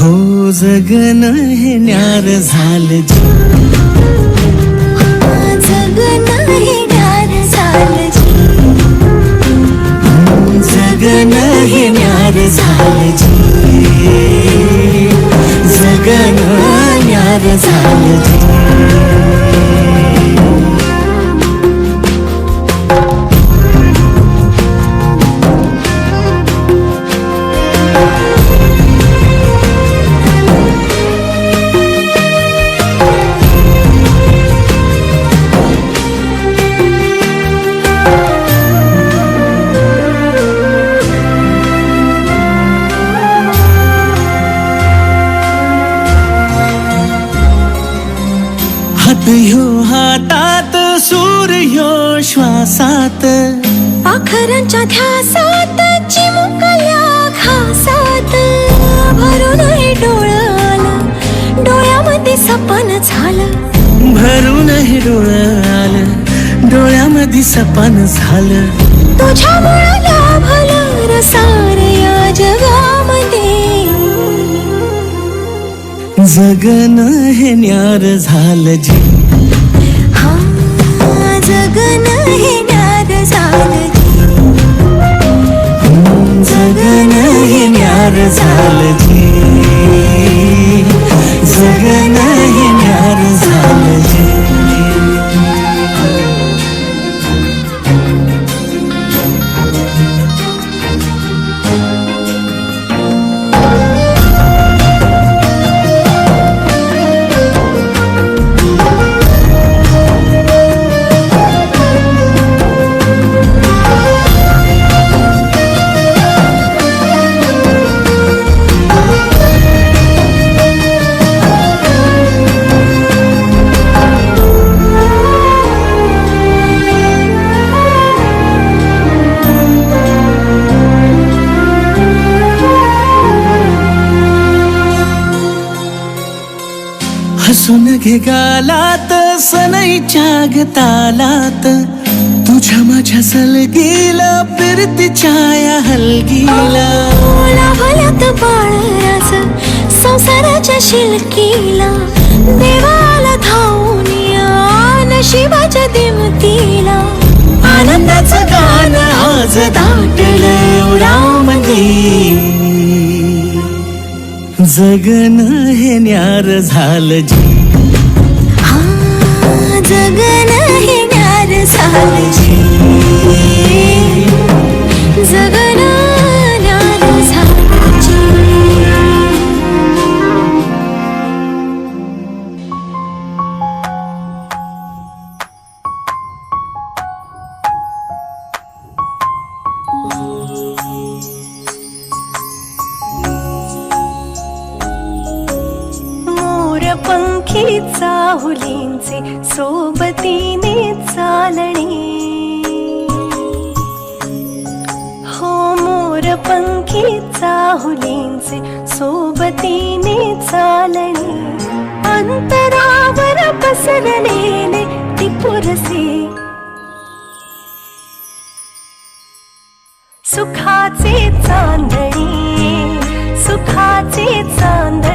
हो जगन हे न्यार झालं जी. जगन हे न्यार झालं जी. जगन हे न्यार झालं जगन न्यार झालं ह्यो हातात सूर ह्यो श्वासात. पाखरांच्या ध्यासात चिमुकल्या घासात. भरून हे डोळं डोळ्यामध्ये सपन झालं. भरून हे डोळं आलं डोळ्यामध्ये सपान झालं. तुझ्यामुळं जगन हे न्यार झालं जी हा जगन हे न्यार झालं जी. जगन हे न्यार झालं जी हसून घे गालात सनईच्या गतालात तुझ्या माझ्या सलगीला फिरती छाया हलगीला. लाभल्यात बाळराज संसाराच्या शिलकीला देवा जगन हे न्यार झालं जी. हा जगन हे न्यार झालं जी. पंखी चाहुलींचे सोबतीने चालणे. हो मोर पंखी चाहुलींचे सोबतीने चालणे. अंतरावर पसरलेले ती सुखाचे चांदणे सुखाचे चांदणे.